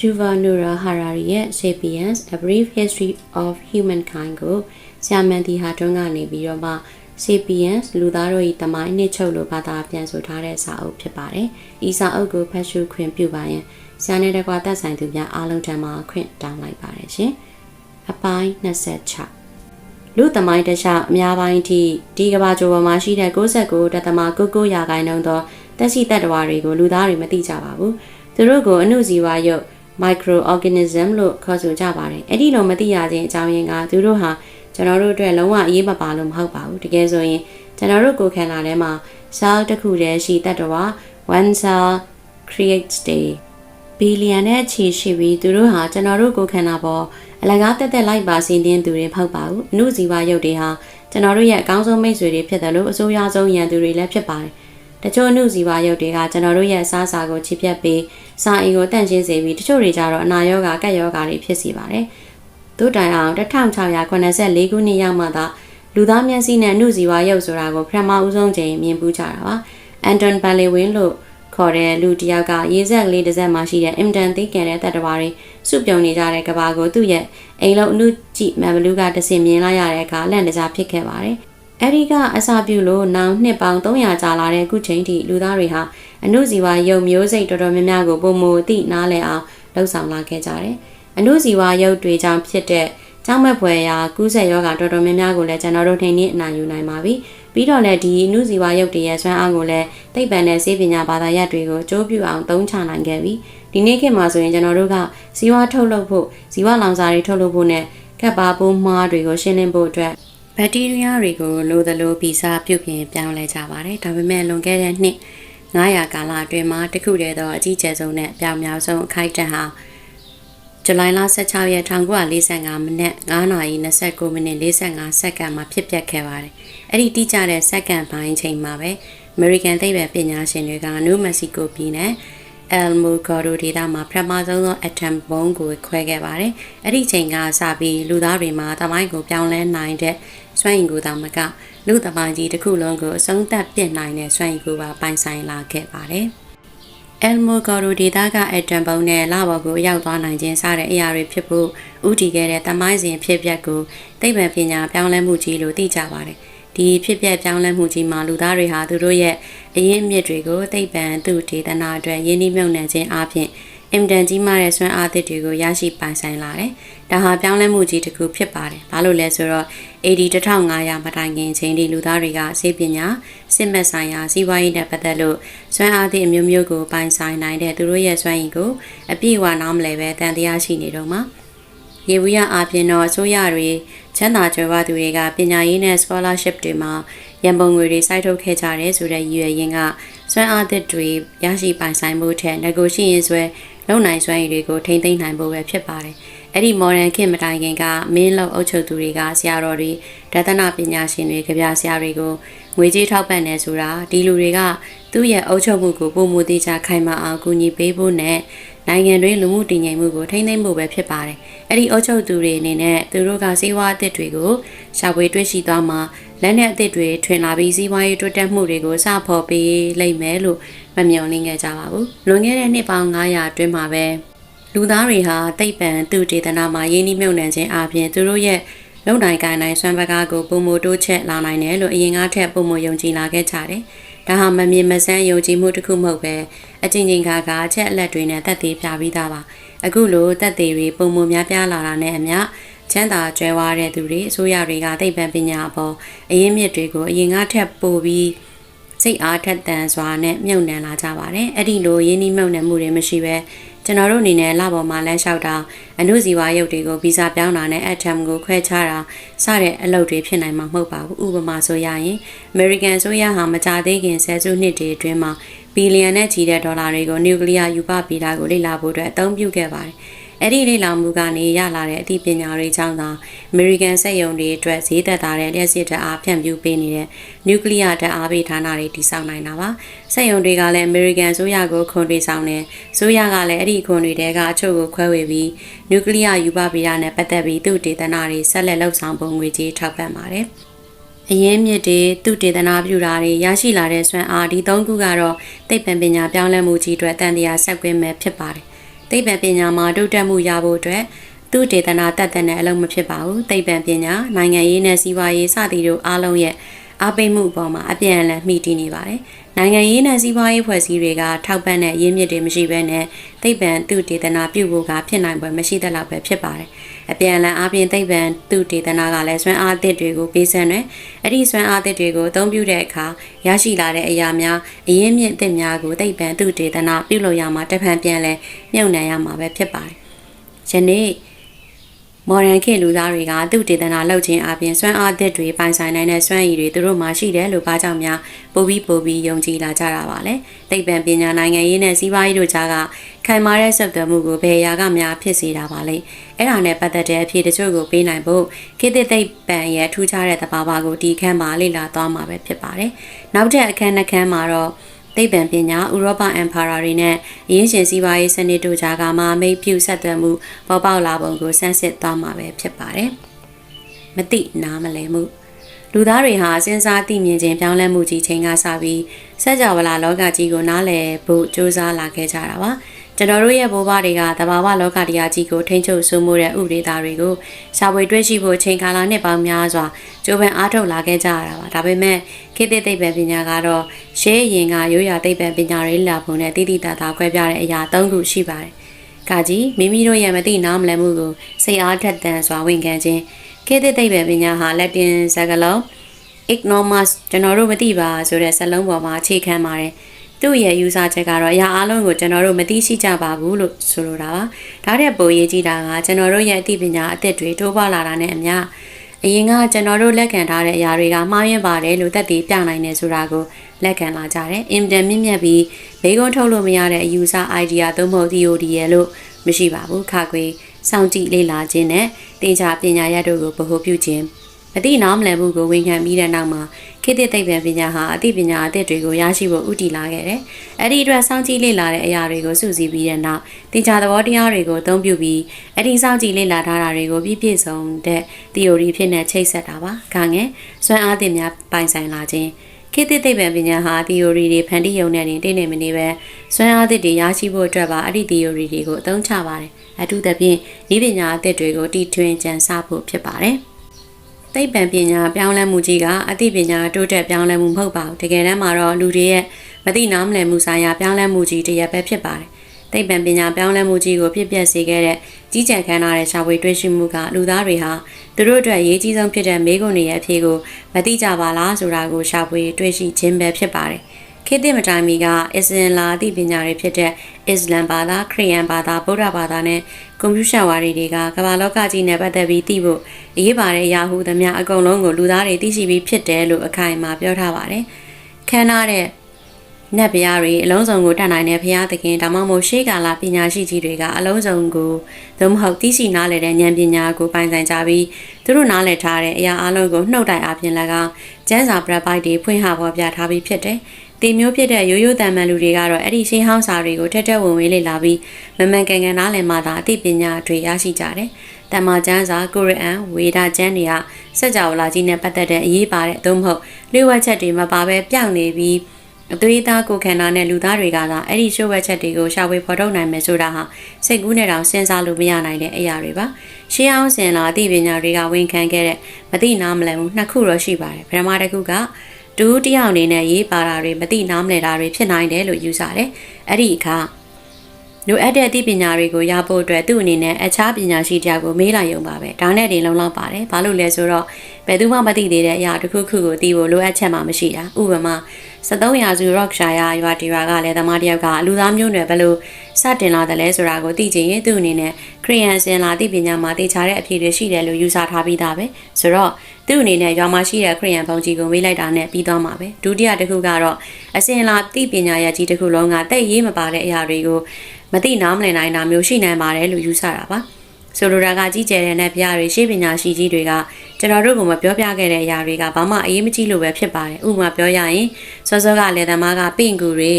Yuval Noah Harari ရဲ့ Sapiens: A Brief History of Humankind ကိုဆရာမန်တီဟာတွန်းကနေပြီးတော့မှ Sapiens လူသားတို့၏တမိုင်းနှစ်ချုပ်လို့ဘာသာပြန်ဆိုထားတဲ့စာအုပ်ဖြစ်ပါတယ်။ဤစာအုပ်ကိုဖတ်ရှုခွင့်ပြုပါရင်ဆရာနဲ့တကွာသက်ဆိုင်သူများအားလုံးထံမှခွင့်တောင်းလိုက်ပါတယ်ရှင်။အပိုင်း26လူသမိုင်းတခြားအများပိုင်းထိဒီကဘာကြိုပေါ်မှာရှိတဲ့69တသမ99ရာခိုင်နှုန်းသောတက်ရှိတတ္တဝါတွေကိုလူသားတွေမသိကြပါဘူး။သူတို့ကိုအနုဇီဝရုပ် microorganism လို့ခေါ်ဆိုကြပါတယ်။အဲ့ဒီလိုမသိရခြင်းအကြောင်းရင်းကသူတို့ဟာကျွန်တော်တို့အတွက်လုံးဝအရေးမပါလို့မဟုတ်ပါဘူး။တကယ်ဆိုရင်ကျွန်တော်တို့ကိုယ်ခန္ဓာထဲမှာ cell တစ်ခုတည်းရှိတတ္တဝါ one cell creates day ဘီလီယံနဲ့ချီရှိပြီးသူတို့ဟာကျွန်တော်တို့ကိုယ်ခန္ဓာပေါ်အလကားတက်တက်လိုက်ပါစီးတင်းသူတွေဖောက်ပါဘူး။အနုဇီဝရုပ်တွေဟာကျွန်တော်တို့ရဲ့အကောင်းဆုံးမိတ်ဆွေတွေဖြစ်တယ်လို့အစိုးရဆုံးရန်သူတွေလည်းဖြစ်ပါတယ်။ တချို့အနုဇီဝရုပ်တွေကကျွန်တော်တို့ရဲ့အစားအစာကိုချစ်ပြတ်ပြီးစာအိမ်ကိုတန့်ရှင်းစေပြီးတချို့တွေကြတော့အနာရောဂါကက်ရောဂါတွေဖြစ်စေပါတယ်။တို့တိုင်အောင်1684ခုနှစ်ရောက်မှသာလူသားမျက်စိနဲ့အနုဇီဝရုပ်ဆိုတာကိုပထမဦးဆုံးချိန်မြင်ပူးကြတာပါ။အန်တွန်ဘယ်လီဝင်းလို့ခေါ်တဲ့လူတစ်ယောက်ကရေစက်ကလေးတစ်စက်မှရှိတဲ့အင်တန်သိကျန်တဲ့တပ်တော်တွေစုပြုံနေကြတဲ့ကဘာကိုသူ့ရဲ့အိမ်လုံးအနုကြည့်မန်ဘလူးကတဆင်မြင်လိုက်ရတဲ့အခါလန့်တကြားဖြစ်ခဲ့ပါတယ်။ အဲဒီကအစာပြုလို့နောင်နှစ်ပေါင်း300ကြာလာတဲ့ခုချိန်ထိလူသားတွေဟာအနုဇီဝရုပ်မျိုးစိတ်တော်တော်များများကိုပုံမူသိနားလည်အောင်လှုပ်ဆောင်လာခဲ့ကြတယ်။အနုဇီဝရုပ်တွေကြောင့်ဖြစ်တဲ့ကြောင်းမဲ့ဖွယ်ရာကူးစက်ရောဂါတော်တော်များများကိုလည်းကျွန်တော်တို့ထိန်းနေအနိုင်ယူနိုင်ပါပြီ။ပြီးတော့လည်းဒီနုဇီဝရုပ်တွေရဲ့ဆွမ်းအားကိုလည်းသိပ္ပံနဲ့စေပညာဘာသာရပ်တွေကိုအကျိုးပြုအောင်သုံးချနိုင်ခဲ့ပြီ။ဒီနေ့ခေတ်မှာဆိုရင်ကျွန်တော်တို့ကဇီဝထုတ်လုပ်ဖို့ဇီဝလောင်စာတွေထုတ်လုပ်ဖို့နဲ့ကပ်ပါပိုးမှားတွေကိုရှင်းလင်းဖို့အတွက် ဘက်တီးရီးယားတွေကိုလိုသလိုဗီဇပြုပြင်ပြောင်းလဲကြပါတယ်။ဒါပေမဲ့လွန်ခဲ့တဲ့နှစ်900ကာလအတွင်းမှာတခုတည်းသောအကြီးကျယ်ဆုံးနဲ့ပြောင်မြောက်ဆုံးအခိုက်အတန့်ဟာဇူလိုင်လ16ရက်1945မိနစ်9:29မိနစ်45စက္ကန့်မှာဖြစ်ပျက်ခဲ့ပါတယ်။အဲ့ဒီတိကျတဲ့စက္ကန့်ပိုင်းချိန်မှာပဲ American သိပ္ပံပညာရှင်တွေကနယူးမက္ကဆီကိုပြည်နယ် El Mugoro ဒေသမှာပထမဆုံးသော atom bomb ကိုခွဲခဲ့ပါတယ်။အဲ့ဒီချိန်ကစပြီးလူသားတွေမှာတမိုင်းကိုပြောင်းလဲနိုင်တဲ့စွမ်းရည်ကိုတောင်မကလူသမိုင်းကြီးတစ်ခုလုံးကိုအဆုံးသတ်ပြစ်နိုင်တဲ့စွမ်းရည်ကိုပါပိုင်ဆိုင်လာခဲ့ပါတယ်။ El Mogoro ဒေသကအက်တမ်ပုံနဲ့လဘော်ကိုရောက်သွားနိုင်ခြင်းစတဲ့အရာတွေဖြစ်ဖို့ဥတည်ခဲ့တဲ့တမိုင်းစဉ်ဖြစ်ပျက်ကိုသိပ္ပံပညာပြောင်းလဲမှုကြီးလို့သိကြပါတယ်။ ဒီဖြစ်ပျက်ပြောင်းလဲမှုကြီးမှာလူသားတွေဟာသူတို့ရဲ့အရင်းအမြစ်တွေကိုသိပ္ပံသူဒေသနာအတွက်ယင်းနှိမ့်မြုပ်နှံခြင်းအပြင်အင်တန်ကြီးမားတဲ့စွမ်းအားသစ်တွေကိုရရှိပိုင်ဆိုင်လာတယ်။ဒါဟာပြောင်းလဲမှုကြီးတစ်ခုဖြစ်ပါတယ်။ဘာလို့လဲဆိုတော့ AD 1500မတိုင်ခင်ချိန်ထိလူသားတွေကစေပညာစစ်မဲ့ဆိုင်ရာစီးပွားရေးနဲ့ပတ်သက်လို့စွမ်းအားသစ်အမျိုးမျိုးကိုပိုင်ဆိုင်နိုင်တဲ့သူတို့ရဲ့စွမ်းရည်ကိုအပြည့်အဝနားမလဲပဲတန်တရားရှိနေတော့မှာ။ရေဝီရအပြင်တော့အစိုးရတွေ ချမ်းသာကြွယ်ဝသူတွေကပညာရေးနဲ့ scholarship တွေမှာရန်ပုံငွေတွေစိုက်ထုတ်ခဲ့ကြတယ်ဆိုတဲ့ရည်ရွယ်ရင်းကစွမ်းအားသစ်တွေရရှိပိုင်ဆိုင်မှုထက်ငကိုရှိရင်ဆွဲလုံနိုင်စွမ်းရည်တွေကိုထိမ့်သိမ်းနိုင်ဖို့ပဲဖြစ်ပါတယ်။အဲ့ဒီ modern ခေတ်မတိုင်ခင်ကမင်းလောက်အုပ်ချုပ်သူတွေကဆရာတော်တွေဒသနာပညာရှင်တွေကြပြဆရာတွေကိုငွေကြေးထောက်ပံ့နေဆိုတာဒီလူတွေကသူ့ရဲ့အုပ်ချုပ်မှုကိုပုံမူသေးချခိုင်မာအောင်ကူညီပေးဖို့နဲ့ နိုင်ငံတွင်းလူမှုတည်ငြိမ်မှုကိုထိန်းသိမ်းဖို့ပဲဖြစ်ပါတယ်။အဲ့ဒီအုပ်ချုပ်သူတွေအနေနဲ့သူတို့ကစေဝါအသစ်တွေကိုရှာဖွေတွေ့ရှိသွားမှာလက်နက်အသစ်တွေထွင်လာပြီးစီးပွားရေးတိုးတက်မှုတွေကိုစဖော်ပေးလိမ့်မယ်လို့မမျှော်လင့်ခဲ့ကြပါဘူး။လွန်ခဲ့တဲ့နှစ်ပေါင်း900အတွင်းမှာပဲလူသားတွေဟာသိပ္ပံသူတေသနာမှာရင်းနှီးမြှုပ်နှံခြင်းအပြင်သူတို့ရဲ့လုံနိုင်ကိုင်းနိုင်စွမ်းပကားကိုပုံမတိုးချက်လာနိုင်တယ်လို့အရင်ကထက်ပုံမယုံကြည်လာခဲ့ကြတယ်။ ဒါဟာမမြင်မစမ်းယုံကြည်မှုတစ်ခုမဟုတ်ပဲအချင်းချင်းခါကအချက်အလက်တွေနဲ့တက်သေးပြပြီးသားပါ။အခုလိုတက်သေးတွေပုံမများပြားလာတာနဲ့အမျှချမ်းသာကြွယ်ဝတဲ့သူတွေအစိုးရတွေကသိပ္ပံပညာအပေါ်အရင်းမြစ်တွေကိုအရင်ကထက်ပိုပြီးစိတ်အားထက်သန်စွာနဲ့မြုပ်နှံလာကြပါတယ်။အဲ့ဒီလိုရင်းနှီးမြုပ်နှံမှုတွေမရှိဘဲ ကျွန်တော်တို့အနေနဲ့လပေါ်မှာလမ်းလျှောက်တာအနုဇီဝရုပ်တွေကိုဗီဇပြောင်းတာနဲ့အက်တမ်ကိုခွဲခြားတာစတဲ့အလုပ်တွေဖြစ်နိုင်မှာမဟုတ်ပါဘူးဥပမာဆိုရရင် American ဆိုရဟာမကြသေးခင်ဆယ်စုနှစ်တွေအတွင်းမှာဘီလီယံနဲ့ချီတဲ့ဒေါ်လာတွေကိုနျူကလ িয়ার ယူပဗီတာကိုလေ့လာဖို့အတွက်အသုံးပြုခဲ့ပါတယ် အဲ့ဒီလေ့လာမှုကနေရလာတဲ့အသိပညာတွေကြောင့်သာ American စက်ရုံတွေအတွက်ဈေးသက်သာတဲ့လျှက်စစ်ဓာတ်အားဖြန့်ဖြူးပေးနေတဲ့ Nuclear ဓာတ်အားပေးဌာနတွေတည်ဆောက်နိုင်တာပါ။စက်ရုံတွေကလည်း American ဆိုရကိုခွန်တွေဆောင်တယ်။ဆိုရကလည်းအဲ့ဒီခွန်တွေတဲကအချို့ကိုခွဲဝေပြီး Nuclear ယူပဗေဒနဲ့ပတ်သက်ပြီးသူ့ဒေသနာတွေဆက်လက်လှုပ်ဆောင်ပုံငွေကြေးထောက်ပံ့ပါတယ်။အရင်းမြစ်တွေသူတေသနာပြုတာတွေရရှိလာတဲ့ဆွမ်းအားဒီ၃ခုကတော့သိပ္ပံပညာပြောင်းလဲမှုကြီးအတွက်တန်တရားဆက်ကွင်းမဲ့ဖြစ်ပါတယ်။ သိပ္ပံပညာမှာတိုးတက်မှုရဖို့အတွက်သူဒေသနာတတ်တဲ့အလုံးမဖြစ်ပါဘူးသိပ္ပံပညာနိုင်ငံရေးနဲ့စီးပွားရေးစသည်တို့အားလုံးရဲ့အားပေးမှုအပေါ်မှာအပြန်အလှန်မှီတည်နေပါတယ်နိုင်ငံရေးနဲ့စီးပွားရေးဖွဲ့စည်းတွေကထောက်ပံ့တဲ့ရင်းမြစ်တွေမရှိဘဲနဲ့သိပ္ပံသူဒေသနာပြုဖို့ကဖြစ်နိုင်ပွဲမရှိတဲ့လောက်ပဲဖြစ်ပါတယ် အပြန်အလှန်အားဖြင့်သိပ္ပံသူဒေသနာကလည်းစွမ်းအားသစ်တွေကိုပေးစံတယ်အဲ့ဒီစွမ်းအားသစ်တွေကိုအသုံးပြုတဲ့အခါရရှိလာတဲ့အရာများအရင်းမြစ်အသစ်များကိုသိပ္ပံသူဒေသနာပြုလို့ရမှာတစ်ဖန်ပြန်လဲမြုပ်နှံရမှာပဲဖြစ်ပါတယ်ယနေ့ မော်ရန်ခေတ်လူသားတွေကသူဒေသနာလုပ်ခြင်းအပြင်စွမ်းအားသစ်တွေပိုင်ဆိုင်နိုင်တဲ့စွမ်းရည်တွေသူတို့မှာရှိတယ်လို့ဘာကြောင့်များပိုပြီးပိုပြီးယုံကြည်လာကြတာပါလဲသိပ္ပံပညာနိုင်ငံရေးနဲ့စီးပွားရေးတို့ကြားကခိုင်မာတဲ့ဆက်သွယ်မှုကိုဘယ်ရာကများဖြစ်စေတာပါလဲအဲ့ဒါနဲ့ပတ်သက်တဲ့အဖြစ်တချို့ကိုပေးနိုင်ဖို့ခေတ်သစ်သိပ္ပံရဲ့ထူးခြားတဲ့သဘာဝကိုဒီခန်းမှာလေ့လာသွားမှာပဲဖြစ်ပါတယ်နောက်ထပ်အခန်းနှစ်ခန်းမှာတော့ သိပ္ပံပညာဥရောပအမ်ပါယာတွေနဲ့အရင်းရှင်စီးပွားရေးစနစ်တို့ကြားကမှမိတ်ပြုဆက်သွယ်မှုပေါ်ပေါက်လာပုံကိုစမ်းစစ်သွားမှာပဲဖြစ်ပါတယ်။မတိနားမလည်မှုလူသားတွေဟာစဉ်းစားသိမြင်ခြင်းပြောင်းလဲမှုကြီးချိန်ကစပြီးစัจ java လာလောကကြီးကိုနားလည်ဖို့ကြိုးစားလာခဲ့ကြတာပါ ကျွန်တော်တို့ရဲ့ဘိုးဘွားတွေကတဘာဝလောကတရားကြီးကိုထိန်းချုပ်စိုးမိုးတဲ့ဥပဒေသားတွေကိုရှာဖွေတွေ့ရှိဖို့ချိန်ကာလနှစ်ပေါင်းများစွာကြိုးပမ်းအားထုတ်လာခဲ့ကြရတာပါဒါပေမဲ့ခေတ်သစ်သိပ္ပံပညာကတော့ရှေးရင်ကရိုးရာသိပ္ပံပညာတွေလာပုံနဲ့တည်တည်တာတာခွဲပြတဲ့အရာ၃ခုရှိပါတယ်။ကာကြီးမိမိတို့ရဲ့မသိနားမလည်မှုကိုစိတ်အားထက်သန်စွာဝန်ခံခြင်းခေတ်သစ်သိပ္ပံပညာဟာလက်တင်စကားလုံး ignomus ကျွန်တော်တို့မသိပါဆိုတဲ့စလုံးပေါ်မှာအခြေခံပါတယ်။ သူ့ရဲ့ယူဆချက်ကတော့အရာအလုံးကိုကျွန်တော်တို့မသိရှိကြပါဘူးလို့ဆိုလိုတာပါ။ဒါတဲ့ပိုရေးကြည့်တာကကျွန်တော်တို့ရဲ့အသိပညာအသစ်တွေတိုးပွားလာတာနဲ့အမျှအရင်ကကျွန်တော်တို့လက်ခံထားတဲ့အရာတွေကမှားယွင်းပါတယ်လို့သက်သေပြနိုင်တယ်ဆိုတာကိုလက်ခံလာကြတယ်။အင်တန်မြင့်မြတ်ပြီးဘေးကုန်းထုတ်လို့မရတဲ့အယူဆ idea သို့မဟုတ် theory ရဲ့လို့မရှိပါဘူး။ခါခွေစောင့်ကြည့်လေ့လာခြင်းနဲ့သင်္ချာပညာရပ်တို့ကိုဗဟုပြုခြင်း မသိနားမလည်မှုကိုဝန်ခံပြီးတဲ့နောက်မှာခေတ်သစ်သိပ္ပံပညာဟာအသိပညာအသစ်တွေကိုရရှိဖို့ဥတည်လာခဲ့တယ်။အဲ့ဒီအတွက်စောင့်ကြည့်လေ့လာတဲ့အရာတွေကိုစုစည်းပြီးတဲ့နောက်သင်္ချာသဘောတရားတွေကိုအသုံးပြုပြီးအဲ့ဒီစောင့်ကြည့်လေ့လာထားတာတွေကိုပြည့်ပြည့်စုံတဲ့ theory ဖြစ်နေချိတ်ဆက်တာပါ။ခါငယ်စွမ်းအားသစ်များပိုင်ဆိုင်လာခြင်းခေတ်သစ်သိပ္ပံပညာဟာ theory တွေဖန်တီးရုံနဲ့တင်တိနေမနေပဲစွမ်းအားသစ်တွေရရှိဖို့အတွက်ပါအဲ့ဒီ theory တွေကိုအသုံးချပါတယ်။အထူးသဖြင့်ဤပညာအသစ်တွေကိုတီထွင်ကြံစဖို့ဖြစ်ပါတယ်။ သိပ္ပံပညာပြောင်းလဲမှုကြီးကအသိပညာတိုးတက်ပြောင်းလဲမှုမဟုတ်ပါဘူးတကယ်တမ်းမှာတော့လူတွေရဲ့မသိနားမလည်မှုဆိုင်ရာပြောင်းလဲမှုကြီးတစ်ရပ်ပဲဖြစ်ပါတယ်သိပ္ပံပညာပြောင်းလဲမှုကြီးကိုဖြစ်ပျက်စေခဲ့တဲ့ကြီးကြံခမ်းနားတဲ့ရှာဖွေတွေ့ရှိမှုကလူသားတွေဟာသူတို့အတွက်အရေးကြီးဆုံးဖြစ်တဲ့မေးခွန်းတွေရဲ့အဖြေကိုမသိကြပါလားဆိုတာကိုရှာဖွေတွေ့ရှိခြင်းပဲဖြစ်ပါတယ် ခေတ်သစ်မတိုင်မီကအစ္စလာအသိပညာတွေဖြစ်တဲ့အစ္စလမ်ဘာသာခရစ်ယာန်ဘာသာဗုဒ္ဓဘာသာနဲ့ကွန်ပျူတာဝါဒီတွေကကမ္ဘာလောကကြီးနဲ့ပတ်သက်ပြီးသိဖို့အရေးပါတဲ့အရာဟုသမျှအကုန်လုံးကိုလူသားတွေသိရှိပြီးဖြစ်တယ်လို့အခိုင်အမာပြောထားပါတယ်။ခမ်းနားတဲ့နတ်ဘုရားတွေအလုံးစုံကိုတတ်နိုင်တဲ့ဘုရားသခင်ဒါမှမဟုတ်ရှေးကာလပညာရှိကြီးတွေကအလုံးစုံကိုသို့မဟုတ်သိရှိနားလည်တဲ့ဉာဏ်ပညာကိုပိုင်ဆိုင်ကြပြီးသူတို့နားလည်ထားတဲ့အရာအလုံးကိုနှုတ်တိုင်အပြင်၎င်းကျန်းစာပရက်ပိုက်တွေဖွင့်ဟပေါ်ပြထားပြီးဖြစ်တယ်။ တင်မျိုးဖြစ်တဲ့ရိုးရိုးတန်မှန်လူတွေကတော့အဲ့ဒီရှင်းဟောင်းစာတွေကိုထက်ထက်ဝင်ဝင်လေ့လာပြီးမမှန်ကန်ကန်နားလည်မှသာအသိပညာတွေရရှိကြတယ်။တမန်ကျမ်းစာကိုရအန်ဝေဒကျမ်းတွေကစัจ java လာကြီးနဲ့ပတ်သက်တဲ့အရေးပါတဲ့သို့မဟုတ်လျှို့ဝှက်ချက်တွေမပါဘဲပြောင်းနေပြီးအသွေးသားကိုခန္ဓာနဲ့လူသားတွေကသာအဲ့ဒီလျှို့ဝှက်ချက်တွေကိုရှာဖွေဖော်ထုတ်နိုင်မယ်ဆိုတာဟာစိတ်ကူးနဲ့တောင်စဉ်းစားလို့မရနိုင်တဲ့အရာတွေပါ။ရှင်းအောင်စင်လာအသိပညာတွေကဝန်ခံခဲ့တဲ့မသိနားမလည်မှုနှစ်ခုတော့ရှိပါတယ်။ပထမတစ်ခုက တူတယောက်အနေနဲ့ရေးပါတာတွေမသိနားမလည်တာတွေဖြစ်နိုင်တယ်လို့ယူဆတယ်။အဲ့ဒီအခါလိုအပ်တဲ့အသိပညာတွေကိုရဖို့အတွက်သူ့အနေနဲ့အခြားပညာရှိတယောက်ကိုမေးလိုက်ရုံပါပဲဒါနဲ့တင်လုံလောက်ပါတယ်ဘာလို့လဲဆိုတော့ဘယ်သူမှမသိသေးတဲ့အရာတစ်ခုခုကိုသိဖို့လိုအပ်ချက်မှမရှိတာဥပမာ73ရာစု rock ရှာယာရွာတီရာကလည်းသမားတယောက်ကအလူသားမျိုးနွယ်ဘယ်လို စတင်လာတယ်လဲဆိုတာကိုသိချင်ရင်သူ့အနေနဲ့ခရီးယန်စင်လာသိပညာမှာသိချတဲ့အဖြေတွေရှိတယ်လို့ယူဆထားပြီးသားပဲဆိုတော့သူ့အနေနဲ့ရွာမှာရှိတဲ့ခရီးယန်ဘုံကြီးကိုမေးလိုက်တာနဲ့ပြီးသွားမှာပဲဒုတိယတစ်ခုကတော့အစင်လာသိပညာရဲ့ကြီးတစ်ခုလုံးကတိတ်ရေးမပါတဲ့အရာတွေကိုမသိနားမလည်နိုင်တာမျိုးရှိနိုင်ပါတယ်လို့ယူဆတာပါဆိုလိုတာကကြီးကျယ်တဲ့နတ်ပြားတွေရှေးပညာရှိကြီးတွေကကျွန်တော်တို့ကမပြောပြခဲ့တဲ့အရာတွေကဘာမှအရေးမကြီးလို့ပဲဖြစ်ပါတယ်ဥပမာပြောရရင်စောစောကလေသမားကပင့်ကူတွေ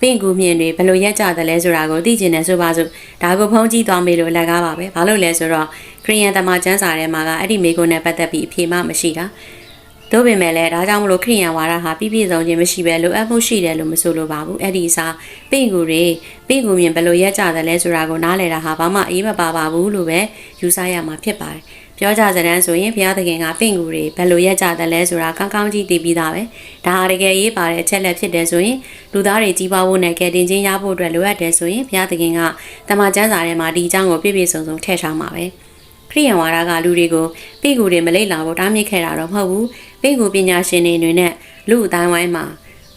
ပင့်ကူမြင့်တွေဘယ်လိုရက်ကြတယ်လဲဆိုတာကိုသိကျင်တယ်ဆိုပါစို့ဒါကိုဖုံးကြည့်သွားမေးလို့လက်ကားပါပဲဘာလို့လဲဆိုတော့ခရီးယန်သမားကျမ်းစာထဲမှာကအဲ့ဒီမိကုန်းနဲ့ပတ်သက်ပြီးအဖြေမှမရှိတာ။သို့ပေမဲ့လည်းဒါကြောင့်မလို့ခရိယန်ဝါဒဟာပြည့်ပြည့်စုံခြင်းမရှိဘဲလိုအပ်မှုရှိတယ်လို့မဆိုလိုပါဘူး။အဲ့ဒီအစားပင့်ကူတွေပင့်ကူမြင်ဘယ်လိုရက်ကြတယ်လဲဆိုတာကိုနားလည်တာဟာဘာမှအေးမပါပါဘူးလို့ပဲယူဆရမှာဖြစ်ပါတယ်။ ပြောကြစတဲ့ဆိုရင်ဘုရားသခင်ကပင့်ကူတွေဘယ်လိုရက်ကြတယ်လဲဆိုတာကောင်းကောင်းကြီးသိပြီးသားပဲ။ဒါဟာတကယ်ရေးပါတဲ့အချက်လက်ဖြစ်တယ်ဆိုရင်လူသားတွေကြီးပွားဖို့နဲ့ကယ်တင်ခြင်းရဖို့အတွက်လိုအပ်တယ်ဆိုရင်ဘုရားသခင်ကတမန်ကျမ်းစာထဲမှာဒီအကြောင်းကိုပြည့်ပြည့်စုံစုံထည့်ထားမှာပဲ။ခရိယန်ဝါဒကလူတွေကိုပိကူတွေမလိမ့်လာဖို့တားမြစ်ခဲ့တာတော့မဟုတ်ဘူးပိကူပညာရှင်တွေအနေနဲ့လူအတိုင်းဝိုင်းမှာ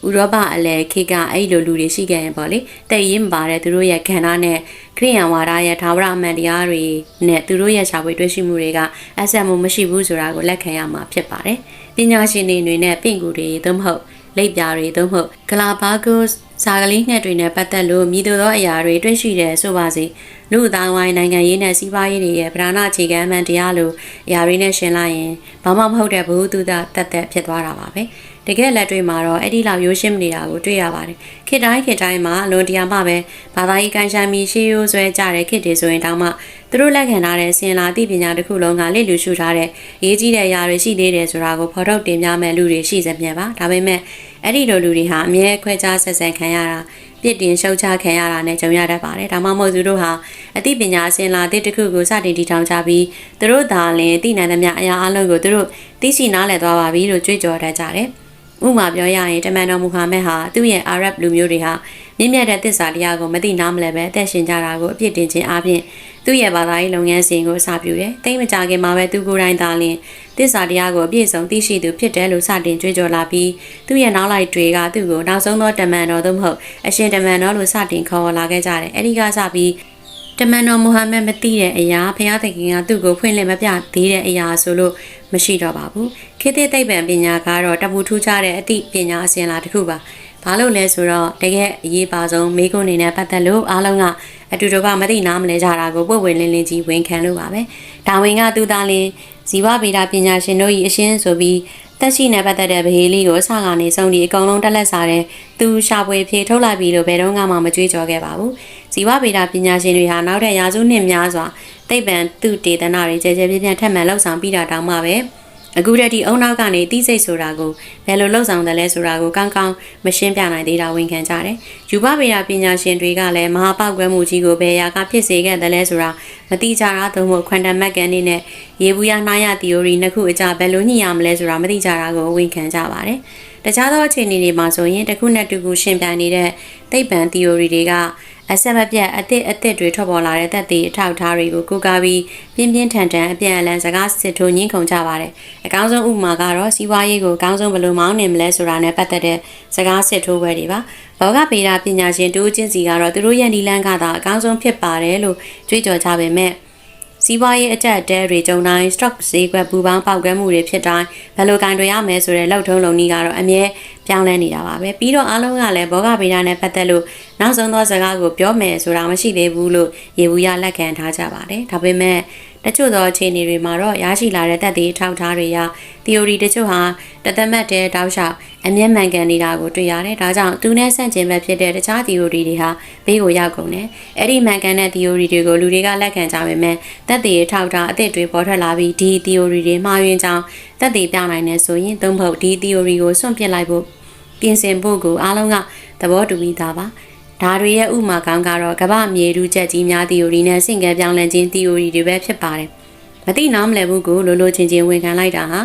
ဥရောပအလဲခေတ်ကအဲ့လိုလူတွေရှိခဲ့ရင်ပေါ့လေတဲ့ရင်မပါတဲ့သူတို့ရဲ့ခန္ဓာနဲ့ခရိယန်ဝါဒရဲ့သာဝရအမှန်တရားတွေနဲ့သူတို့ရဲ့ရှာဖွေတွေ့ရှိမှုတွေကအဆက်မှုမရှိဘူးဆိုတာကိုလက်ခံရမှာဖြစ်ပါတယ်ပညာရှင်တွေအနေနဲ့ပင့်ကူတွေသို့မဟုတ်လိပ်ပြားတွေသို့မဟုတ်ဂလာဘာဂိုစ်စာကလေးငှက်တွေနဲ့ပတ်သက်လို့မြည်သူသောအရာတွေတွေ့ရှိတယ်ဆိုပါစေလူအသားဝိုင်းနိုင်ငံရေးနဲ့စီးပွားရေးတွေရဲ့ဗราဏအခြေခံအမှန်တရားလိုအရာတွေနဲ့ရှင်းလိုက်ရင်ဘာမှမဟုတ်တဲ့ဘုဟုတုတတက်တက်ဖြစ်သွားတာပါပဲ တကယ်လက်တွေ့မှာတော့အဲ့ဒီလောက်ရိုးရှင်းနေတာကိုတွေ့ရပါတယ်ခေတ်တိုင်းခေတ်တိုင်းမှာအလွန်တရာမှပဲဘာသာရေးကန်ရှာမီရှေးရိုးဆွဲကြတဲ့ခေတ်တွေဆိုရင်တောင်မှသူတို့လက်ခံထားတဲ့စင်လာသိပညာတစ်ခုလုံးကလေ့လူရှုထားတဲ့ရေးကြီးတဲ့အရာတွေရှိသေးတယ်ဆိုတာကိုဖော်ထုတ်တင်ပြမဲ့လူတွေရှိစမြဲပါဒါပေမဲ့အဲ့ဒီလိုလူတွေဟာအမြဲခွဲခြားဆက်ဆံခံရတာပြစ်တင်ရှုတ်ချခံရတာနဲ့ကြုံရတတ်ပါတယ်ဒါမှမဟုတ်သူတို့ဟာအသိပညာစင်လာသစ်တစ်ခုကိုစတင်တည်ထောင်ကြပြီးသူတို့သာလျှင်သိနိုင်သမျှအရာအလုံးကိုသူတို့သိရှိနားလည်သွားပါပြီလို့ကြွေးကြော်တတ်ကြတယ် ဥပမာပြောရရင်တမန်တော်မူဟာမက်ဟာသူ့ရဲ့အာရဗ်လူမျိုးတွေဟာမြင့်မြတ်တဲ့သစ္စာတရားကိုမသိနားမလဲပဲအသက်ရှင်ကြတာကိုအပြစ်တင်ခြင်းအပြင်သူ့ရဲ့ဘာသာရေးလုပ်ငန်းစဉ်ကိုအစပြုတယ်။တိတ်မကြခင်မှာပဲသူကိုယ်တိုင်သာလျှင်သစ္စာတရားကိုအပြည့်စုံသိရှိသူဖြစ်တယ်လို့စတင်ကြွေးကြော်လာပြီးသူ့ရဲ့နောက်လိုက်တွေကသူ့ကိုနောက်ဆုံးသောတမန်တော်သို့မဟုတ်အရှင်တမန်တော်လို့စတင်ခေါ်လာခဲ့ကြတယ်။အဲဒီကစပြီးတမန်တော်မူဟာမက်မသိတဲ့အရာဘုရားသခင်ကသူ့ကိုဖွင့်လှစ်မပြသေးတဲ့အရာဆိုလို့ မရှိတော့ပါဘူးခေတ်သစ်သိပ္ပံပညာကတော့တပူထူးခြားတဲ့အသည့်ပညာအစဉ်လာတစ်ခုပါဘာလို့လဲဆိုတော့တကယ်အရေးပါဆုံးမိကုန်းအနေနဲ့ပတ်သက်လို့အားလုံးကအတူတူကမသိနားမလဲကြတာကိုပွင့်ဝင်လင်းလင်းကြီးဝန်ခံလို့ပါပဲဒါဝင်ကသူသားလင်းဇီဝဗေဒပညာရှင်တို့၏အရှင်းဆိုပြီး တက်ရှိနေပတ်သက်တဲ့ဗဟေလေးကိုအစကနေဆုံးဒီအကုန်လုံးတက်လက်စားတဲ့သူရှာဖွေဖြေထုတ်လိုက်ပြီလို့ဘယ်တော့မှမကြွေးကြော်ခဲ့ပါဘူးဇီဝဗေဒပညာရှင်တွေဟာနောက်ထပ်ရာစုနှစ်များစွာသိပ္ပံသူတေသနာတွေကြဲကြဲပြန့်ပြန့်ထက်မှန်လှုပ်ဆောင်ပြီးတာတောင်မှပဲ အခုတည်းဒီအုံနောက်ကနေတီးစိတ်ဆိုတာကိုဘယ်လိုလှုပ်ဆောင်တယ်လဲဆိုတာကိုကောင်းကောင်းမရှင်းပြနိုင်သေးတာဝန်ခံကြတယ်။ယူပဗေဒပညာရှင်တွေကလည်းမဟာပောက်ကွဲမှုကြီးကိုဘယ်ရာကဖြစ်စေခဲ့တယ်လဲဆိုတာမသိကြတာသို့မဟုတ်ခွန်တမ်မက်ကန်နေနဲ့ရေဘူးရနှားရ theory နှစ်ခုအကြဘယ်လိုညှိရမလဲဆိုတာမသိကြတာကိုဝန်ခံကြပါတယ်။တခြားသောအခြေအနေတွေမှာဆိုရင်တစ်ခုနဲ့တစ်ခုရှင်းပြနေတဲ့သိပ္ပံ theory တွေက အဆက်မပြတ်အသစ်အသစ်တွေထွက်ပေါ်လာတဲ့သက်သေအထောက်အထားတွေကိုကိုးကားပြီးပြင်းပြင်းထန်ထန်အပြန်အလှန်စကားစစ်ထိုးညှင်းခုန်ကြပါတယ်။အကောင်းဆုံးဥပမာကတော့စီးပွားရေးကိုအကောင်းဆုံးဘယ်လိုမောင်းနေမလဲဆိုတာနဲ့ပတ်သက်တဲ့စကားစစ်ထိုးပွဲတွေပါ။ဘောဂဗေဒပညာရှင်တူချင်းစီကတော့သူတို့ရဲ့နီလန်းကသာအကောင်းဆုံးဖြစ်ပါတယ်လို့ကြွေးကြော်ကြပေမဲ့ စီးပွားရေးအကျက်တဲတွေကြုံတိုင်း stock ဈေးကွက်ပူပေါင်းပေါက်ကွဲမှုတွေဖြစ်တိုင်းဘယ်လိုကင်တွေရမယ်ဆိုတဲ့လောက်ထုံးလုံနည်းကတော့အမြဲပြောင်းလဲနေတာပါပဲပြီးတော့အားလုံးကလည်းဘောဂဗေဒနဲ့ပတ်သက်လို့နောက်ဆုံးသောစကားကိုပြောမယ်ဆိုတာမရှိသေးဘူးလို့ရေဘူးရလက်ခံထားကြပါတယ်ဒါပေမဲ့ တချို့သောအခြေအနေတွေမှာတော့ရရှိလာတဲ့သက်သေထောက်ထားတွေရ theory တချို့ဟာတသက်မှတ်တဲ့တောက်လျှောက်အမျက်မှန်ကန်နေတာကိုတွေ့ရတယ်ဒါကြောင့်သူနဲ့ဆန့်ကျင်ဘက်ဖြစ်တဲ့တခြား theory တွေဟာဘေးကိုရောက်ကုန်တယ်အဲ့ဒီမှန်ကန်တဲ့ theory တွေကိုလူတွေကလက်ခံကြပေမဲ့သက်သေထောက်ထားအသစ်တွေပေါ်ထွက်လာပြီးဒီ theory တွေမှားယွင်းကြောင်းသက်သေပြနိုင်နေဆိုရင်သုံးဖို့ဒီ theory ကိုစွန့်ပစ်လိုက်ဖို့ပြင်ဆင်ဖို့ကိုအားလုံးကသဘောတူပြီးသားပါ ဒါတွေရဲ့ဥမာကောင်းကတော့ကမ္ဘာမြေတူချက်ကြီးများ theory နဲ့စင်ကဲပြောင်းလဲခြင်း theory တွေပဲဖြစ်ပါတယ်မသိနားမလည်ဘူးကိုလိုလိုချင်းချင်းဝန်ခံလိုက်တာဟာ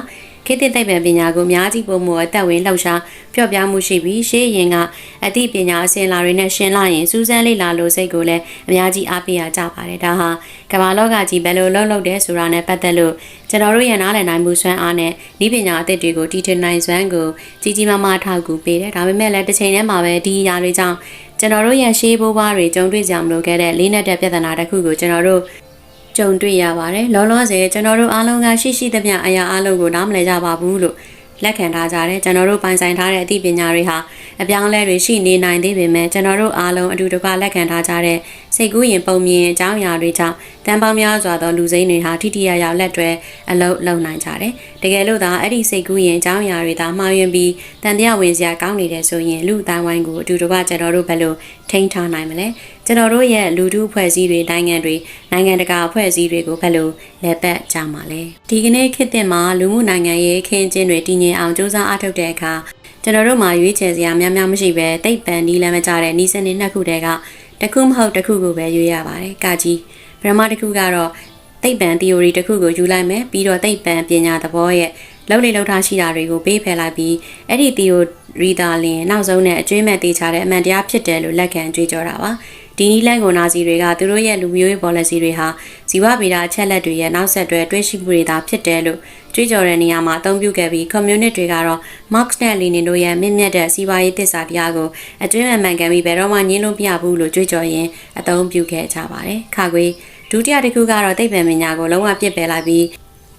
ခေတ်သစ်သိပ္ပံပညာကိုအများကြီးပုံမအသက်ဝင်လှောက်ရှားပျော့ပြောင်းမှုရှိပြီးရှေးရင်ကအသိပညာအစဉ်လာတွေနဲ့ရှင်းလိုက်ရင်စူးစမ်းလေ့လာလို့စိတ်ကိုလည်းအများကြီးအားပေးရကြပါတယ်ဒါဟာကမ္ဘာလောကကြီးဘယ်လိုလှုပ်လှုပ်တယ်ဆိုတာနဲ့ပတ်သက်လို့ကျွန်တော်တို့ရဲ့နားလည်နိုင်မှုစွမ်းအားနဲ့ဤပညာအသစ်တွေကိုတီထွင်နိုင်စွမ်းကိုကြီးကြီးမားမားထောက်ကူပေးတယ်ဒါပေမဲ့လည်းတစ်ချိန်တည်းမှာပဲဒီအရာတွေကြောင့် ကျွန်တော်တို့ရဲ့ရှေးဘိုးဘွားတွေကြုံတွေ့ကြမလို့ခဲ့တဲ့လေးနက်တဲ့ပြဿနာတစ်ခုကိုကျွန်တော်တို့ကြုံတွေ့ရပါတယ်လောလောဆယ်ကျွန်တော်တို့အားလုံးကရှိရှိသမျှအရာအားလုံးကိုနားမလည်ကြပါဘူးလို့ လက်ခံထားကြတယ်ကျွန်တော်တို့ပိုင်ဆိုင်ထားတဲ့အသိပညာတွေဟာအပြောင်းအလဲတွေရှိနေနိုင်သေးပေမဲ့ကျွန်တော်တို့အားလုံးအတူတကွလက်ခံထားကြတဲ့စိတ်ကူးရင်ပုံမြင်အကြောင်းအရာတွေကြောင့်တတန်ပေါင်းများစွာသောလူစိမ်းတွေဟာထိထိရရောက်လက်တွဲအလုပ်လုပ်နိုင်ကြတယ်တကယ်လို့သာအဲ့ဒီစိတ်ကူးရင်အကြောင်းအရာတွေသာမှားယွင်းပြီးတန်တရားဝင်စရာကောင်းနေတယ်ဆိုရင်လူအတိုင်းဝိုင်းကိုအတူတကွကျွန်တော်တို့ဘယ်လိုထိန်းထားနိုင်မလဲ ကျွန်တော်တို့ရဲ့လူထုအဖွဲ့အစည်းတွေနိုင်ငံတွေနိုင်ငံတကာအဖွဲ့အစည်းတွေကိုဘယ်လိုလဲပတ်ကြမှာလဲဒီကနေ့ခေတ်သစ်မှာလူမှုနိုင်ငံရေးခင်းကျင်းတွေတည်ငြိမ်အောင်စ조사အားထုတ်တဲ့အခါကျွန်တော်တို့မှာရွေးချယ်စရာများများမရှိပဲတိတ်ပန်နီးလမ်းမကြတဲ့နီးစနစ်နှစ်ခုတည်းကတစ်ခုမဟုတ်တစ်ခုကိုပဲရွေးရပါတယ်။ကာကြီးပထမတစ်ခုကတော့သိပ္ပံ theory တစ်ခုကိုယူလိုက်မယ်ပြီးတော့သိပ္ပံပညာသဘောရဲ့လောက်လေလောက်ထားရှိတာတွေကိုပေးဖယ်လိုက်ပြီးအဲ့ဒီ theory ဒါလင်နောက်ဆုံးနဲ့အကျွေးမဲ့တေချာတဲ့အမှန်တရားဖြစ်တယ်လို့လက်ခံကြွေးကြောတာပါ ဒီနီလန်ကိုနာစီတွေကသူတို့ရဲ့လူမျိုးရေး policy တွေဟာဇီဝဗေဒအချက်လက်တွေရဲ့နောက်ဆက်တွဲတွေးရှိမှုတွေသာဖြစ်တယ်လို့ကြွေးကြော်တဲ့နေရာမှာအသုံးပြုခဲ့ပြီး community တွေကတော့ Marx နဲ့ Lenin တို့ရဲ့မြင့်မြတ်တဲ့စီးပွားရေးသစ္စာတရားကိုအကျွေးမဲ့မှန်ကန်ပြီးဘယ်တော့မှညှင်းလို့မရဘူးလို့ကြွေးကြော်ရင်းအသုံးပြုခဲ့ကြပါတယ်။ခါခွေဒုတိယတစ်ခုကတော့သိပ္ပံပညာကိုလုံးဝပြစ်ပယ်လိုက်ပြီး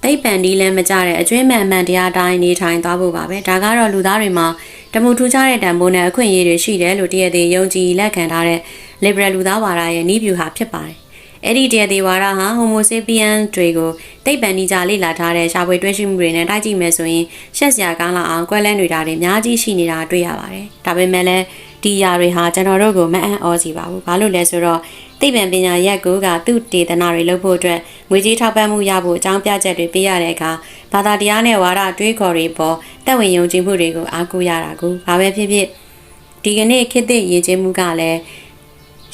သိပ္ပံဒီလမ်းမကြတဲ့အကျွေးမဲ့အမှန်တရားတိုင်းနေထိုင်သွားဖို့ပါပဲဒါကတော့လူသားတွေမှာတမှုထူးခြားတဲ့တန်ဖိုးနဲ့အခွင့်အရေးတွေရှိတယ်လို့တရသေးယုံကြည်လက်ခံထားတဲ့ liberal လူသားဝါဒရဲ့နီးဗျူဟာဖြစ်ပါတယ်အဲ့ဒီတရသေးဝါဒဟာ homo sapien တွေကိုသိပ္ပံဒီကြလေ့လာထားတဲ့ရှားပွေတွဲရှိမှုတွေနဲ့တိုက်ကြည့်မယ်ဆိုရင်ရှက်စရာကောင်းလောက်အောင်ကွဲလဲနေတာတွေအများကြီးရှိနေတာတွေ့ရပါတယ်ဒါပေမဲ့လည်းဒီຢာတွေဟာကျွန်တော်တို့ကိုမအံ့ဩစီပါဘူးဘာလို့လဲဆိုတော့ သိပ္ပံပညာရက်ကိုကသူ့ဒေသနာတွေလုပ်ဖို့အတွက်ငွေကြေးထောက်ပံ့မှုရဖို့အကြောင်းပြချက်တွေပေးရတဲ့အခါဘာသာတရားနဲ့ဝါဒတွေးခေါ်တွေပေါ်တက်ဝင်ယုံကြည်မှုတွေကိုအားကိုးရတာကိုဘာပဲဖြစ်ဖြစ်ဒီကနေ့ခေတ်သစ်ရည်ကျင်းမှုကလည်း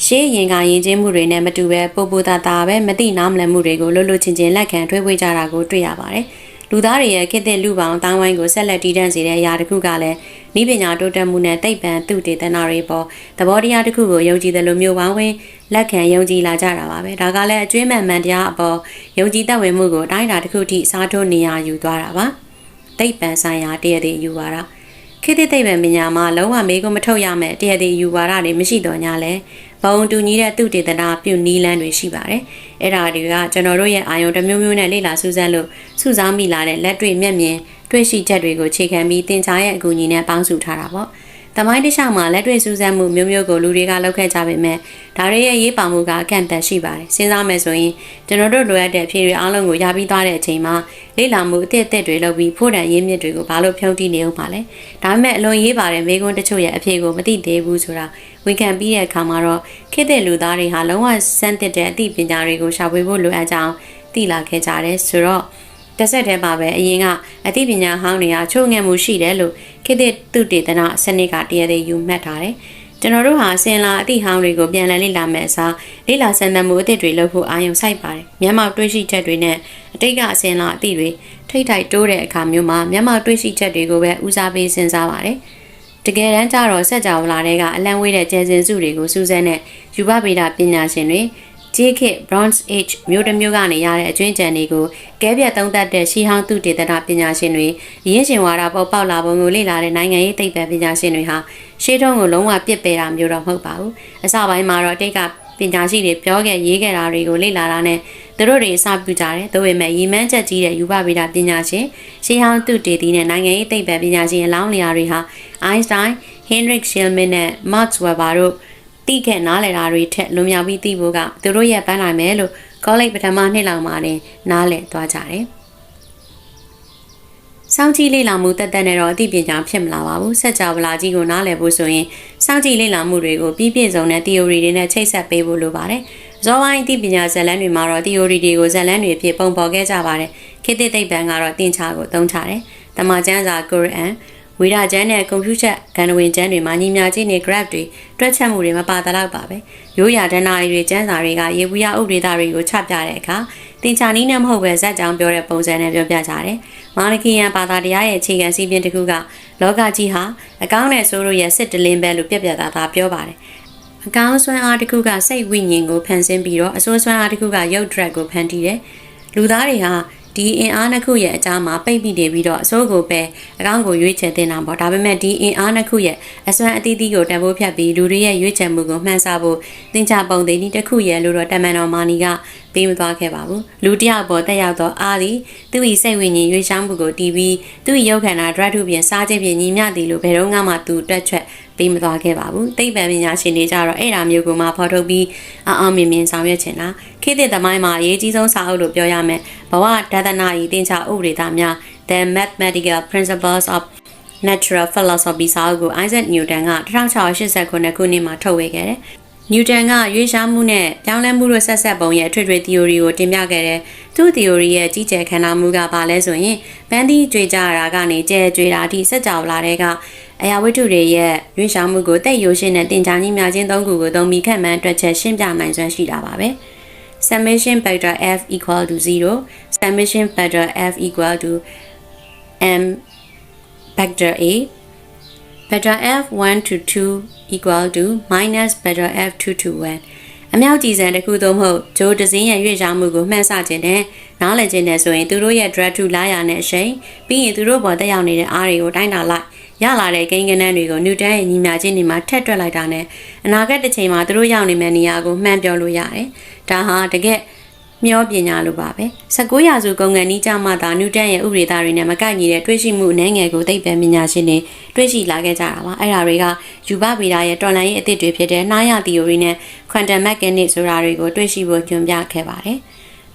ရှေးရင်ကရင်ချင်းမှုတွေနဲ့မတူပဲပိုပိုတာတာပဲမသိနားမလည်မှုတွေကိုလှုပ်လှုပ်ချင်းချင်းလက်ခံထွေးဖွေးကြတာကိုတွေ့ရပါတယ်။ လူသားတွေရဲ့ခေတ်သစ်လူပေါင်းတောင်းဝိုင်းကိုဆက်လက်တည်တံ့စေတဲ့အရာတစ်ခုကလည်းဤပညာတိုးတက်မှုနဲ့တိတ်ပံသူတေသနာတွေပေါ်သဘောတရားတစ်ခုကိုယုံကြည်တယ်လို့မျိုးဝိုင်းဝင်းလက်ခံယုံကြည်လာကြတာပါပဲ။ဒါကလည်းအကျွေးမဲ့မှန်တရားအပေါ်ယုံကြည်သက်ဝင်မှုကိုအတိုင်းအတာတစ်ခုထိစားထိုးနေရယူသွားတာပါ။တိတ်ပံဆိုင်ရာတရတဲ့ယူပါတာ။ခေတ်သစ်သိပ္ပံပညာမှာလုံးဝမေးခွန်းမထုတ်ရမဲ့တရသည်ယူဝါဒတွေမရှိတော့냐လဲ ဘုံတူညီတဲ့သူတေသနာပြုနီးလန်းတွေရှိပါတယ်အဲ့ဒါတွေကကျွန်တော်တို့ရဲ့အာယုံတစ်မျိုးမျိုးနဲ့လေ့လာစူးစမ်းလို့စုဆောင်းမိလာတဲ့လက်တွေ့မျက်မြင်တွေ့ရှိချက်တွေကိုခြေခံပြီးသင်ကြားရဲ့အကူအညီနဲ့ပေါင်းစုထားတာပေါ့ တမိုင်းတခြားမှာလက်တွေ့စူးစမ်းမှုမျိုးမျိုးကိုလူတွေကလုပ်ခဲ့ကြပေမဲ့ဒါတွေရဲ့ရေးပါမှုကအကန့်အသတ်ရှိပါတယ်စဉ်းစားမယ်ဆိုရင်ကျွန်တော်တို့လိုအပ်တဲ့အဖြေတွေအားလုံးကိုရပြီးသွားတဲ့အချိန်မှာလေ့လာမှုအသစ်အသစ်တွေလုပ်ပြီးဖို့တန်ရင်းမြစ်တွေကိုဘာလို့ဖြုံးတီးနေအောင်ပါလဲဒါပေမဲ့အလွန်ရေးပါတဲ့မိကွန်းတချို့ရဲ့အဖြေကိုမသိသေးဘူးဆိုတာဝန်ခံပြီးတဲ့အခါမှာတော့ခေတ်သစ်လူသားတွေဟာလုံးဝစမ်းသစ်တဲ့အသိပညာတွေကိုရှာဖွေဖို့လိုအပ်ကြောင်းသိလာခဲ့ကြတယ်ဆိုတော့ တစ်ဆက်တည်းပါပဲအရင်ကအသိပညာဟောင်းတွေကချို့ငဲ့မှုရှိတယ်လို့ခေတ်သစ်သူတေသနာစနစ်ကတရသေးယူမှတ်ထားတယ်။ကျွန်တော်တို့ဟာစင်လာအသည့်ဟောင်းတွေကိုပြန်လည်လေ့လာမယ်အစားလေ့လာစမ်းသပ်မှုအသစ်တွေလုပ်ဖို့အာရုံစိုက်ပါတယ်။မျက်မှောက်တွေ့ရှိချက်တွေနဲ့အတိတ်ကအစင်လာအသည့်တွေထိတ်ထိုက်တိုးတဲ့အခါမျိုးမှာမျက်မှောက်တွေ့ရှိချက်တွေကိုပဲဦးစားပေးစဉ်းစားပါတယ်။တကယ်တမ်းကျတော့စက်ကြဝဠာတွေကအလံဝေးတဲ့ကျဲစင်စုတွေကိုစူးစမ်းတဲ့ယူဘဗေဒပညာရှင်တွေ ကြေးခေတ် Bronze Age မျိုးတစ်မျိုးကနေရတဲ့အကျွင်းကြံတွေကိုကဲပြတ်သုံးသပ်တဲ့ရှီဟောင်းသူတေသနာပညာရှင်တွေရင်းရှင်ဝါဒပေါ်ပေါက်လာပုံကိုလေ့လာတဲ့နိုင်ငံရေးသိပ္ပံပညာရှင်တွေဟာရှေးတုန်းကလုံးဝပြစ်ပယ်တာမျိုးတော့မဟုတ်ပါဘူးအစပိုင်းမှာတော့တိတ်ကပညာရှိတွေပြောခဲ့ရေးခဲ့တာတွေကိုလေ့လာတာနဲ့သူတို့တွေအစပြုကြတယ်။သို့ပေမဲ့ရီမန်းချက်ကြီးတဲ့ယူပဗေဒပညာရှင်ရှေးဟောင်းသူတေသီနဲ့နိုင်ငံရေးသိပ္ပံပညာရှင်အလောင်းလျာတွေဟာအိုင်းစတိုင်းဟင်နရစ်ရှယ်မင်နဲ့မာ့က်စ်ဝက်ဘာတို့ တိခဲ့နားလည်တာတွေထက်လွန်မြောက်ပြီးသိဖို့ကသူတို့ရဲ့ပန်းနိုင်မယ်လို့ကောလိပ်ပထမနှစ်လောက်မှာတင်နားလည်သွားကြတယ်။စောင့်ကြည့်လေ့လာမှုတက်တက်နဲ့တော့အသိပညာဖြစ်မလာပါဘူး။စက်ကြဝဠာကြီးကိုနားလည်ဖို့ဆိုရင်စောင့်ကြည့်လေ့လာမှုတွေကိုပြီးပြည့်စုံတဲ့ theory တွေနဲ့ချိတ်ဆက်ပေးဖို့လိုပါတယ်။ဇောပိုင်းအသိပညာဇာတ်လမ်းတွေမှာတော့ theory တွေကိုဇာတ်လမ်းတွေအဖြစ်ပုံဖော်ခဲ့ကြပါတယ်။ခေတ်သစ်သိပ္ပံကတော့သင်္ချာကိုသုံးချတယ်။တမန်ကျမ်းစာ Quran ဝေဒကျန်းနဲ့ကွန်ပျူတာဂန်နဝင်ကျန်းတွေမှာညီမြချင်းနေ graph တွေတွက်ချက်မှုတွေမပါတလောက်ပါပဲရိုးရာဒဏ္ဍာရီတွေကျန်းစာတွေကရေဘူးရဥပဒေသားတွေကိုချပြတဲ့အခါတင်ချာနီးနဲ့မဟုတ်ပဲဇက်ကြောင်ပြောတဲ့ပုံစံနဲ့ပြောပြကြတယ်မာနကီယန်ဘာသာတရားရဲ့အခြေခံစည်းမျဉ်းတစ်ခုကလောကကြီးဟာအကောင်းနဲ့ဆိုးတို့ရဲ့စစ်တလင်းပဲလို့ပြပြသားသားပြောပါတယ်အကောင်းဆွမ်းအားတစ်ခုကစိတ်ဝိညာဉ်ကိုဖန်ဆင်းပြီးတော့အဆိုးဆွမ်းအားတစ်ခုကရုပ်ဒရက်ကိုဖန်တီးတယ်လူသားတွေဟာ ဒီအင်အားနှစ်ခုရဲ့အကြားမှာပိတ်ပြီးနေပြီးတော့အစိုးကိုပဲအကောင့်ကိုရွေးချယ်တင်တာပေါ့ဒါပေမဲ့ဒီအင်အားနှစ်ခုရဲ့အစွမ်းအသီးသီးကိုတန်ဖိုးဖြတ်ပြီးလူတွေရဲ့ရွေးချယ်မှုကိုမှန်းဆဖို့သင်္ချပုံသိနည်းတစ်ခုရဲ့လို့တော့တမန်တော်မာနီက ပပေးမသွားခဲ့ပါဘူးလူတစ်ယောက်ပေါ်တက်ရောက်သောအားသည်သူ၏စိတ်ဝိညာဉ်ရွေးရှားမှုကိုတီးပြီးသူ၏ရုပ်ခန္ဓာဒရတ်ထုပြင်စားခြင်းဖြင့်ညီမျှသည်လို့ဘယ်တော့မှသူတွက်ချက်ပေးမသွားခဲ့ပါဘူးသိပ္ပံပညာရှင်တွေကြတော့အဲ့ဒါမျိုးကိုမှဖော်ထုတ်ပြီးအအောင်မြင်မြင်ဆောင်ရွက်ချင်တာခေတ်သစ်သမိုင်းမှာအရေးကြီးဆုံးစာအုပ်လို့ပြောရမယ်ဘဝဒသနာဤတင်ချဥပဒေသားများ The Mathematical Principles of Natural Philosophy စာအုပ်ကို Isaac Newton က1689ခုနှစ်မှာထုတ်ဝေခဲ့တယ်။ နျူတန်ကရွေးရှားမှုနဲ့ပြောင်းလဲမှုတို့ဆက်ဆက်ပုံရဲ့အထွေထွေ theory ကိုတင်ပြခဲ့တယ်။သူ့ theory ရဲ့ကြီးကျယ်ခန္ဓာမှုကဘာလဲဆိုရင်ပန်းသီးကြွေကြတာကနေကျဲကြွေတာအထိစက်ကြောလာတဲ့ကအရာဝတ္ထုတွေရဲ့ရွေးရှားမှုကိုတိတ်ရိုးရှင်းတဲ့တင်ကြားကြီးများချင်းသုံးခုကိုသုံးပြီးခန့်မှန်းတွက်ချက်ရှင်းပြနိုင်စွမ်းရှိတာပါပဲ။ summation factor f equal to 0 summation factor f equal to m factor a factor f1 to 2 equal to minus factor f2 to 1အမြောက်ကြည်စံတစ်ခုသို့မဟုတ်ဂျိုးဒဇင်းရဲ့ရွေ့ရှားမှုကိုမှန်းဆခြင်းနဲ့နားလည်ခြင်းနဲ့ဆိုရင်သူတို့ရဲ့ drag to လာရတဲ့အချိန်ပြီးရင်သူတို့ပေါ်တက်ရောက်နေတဲ့အားတွေကိုတိုင်းတာလိုက်ရလာတဲ့ကိန်းဂဏန်းတွေကိုနျူတန်ရဲ့ညီမျှခြင်းတွေမှာထက်တွက်လိုက်တာနဲ့အနာဂတ်တစ်ချိန်မှာသူတို့ရောက်နေမယ့်နေရာကိုမှန်းပြောလို့ရတယ်။ဒါဟာတကယ် မျောပညာလိုပါပဲ19ရာစုကုန်ကန်ဤကြမှာသာနျူတန်ရဲ့ဥပဒေသားတွေနဲ့မကိုက်ညီတဲ့တွေးရှိမှုအနေငယ်ကိုသိပ္ပံပညာရှင်တွေတွေးရှိလာခဲ့ကြတာပါအဲ့ဒါတွေကယူဘဗေဒရဲ့တော်လန်ရေးအသစ်တွေဖြစ်တဲ့နှာရ theory နဲ့ quantum mechanics ဆိုတာတွေကိုတွေးရှိဖို့ညွှန်ပြခဲ့ပါတယ်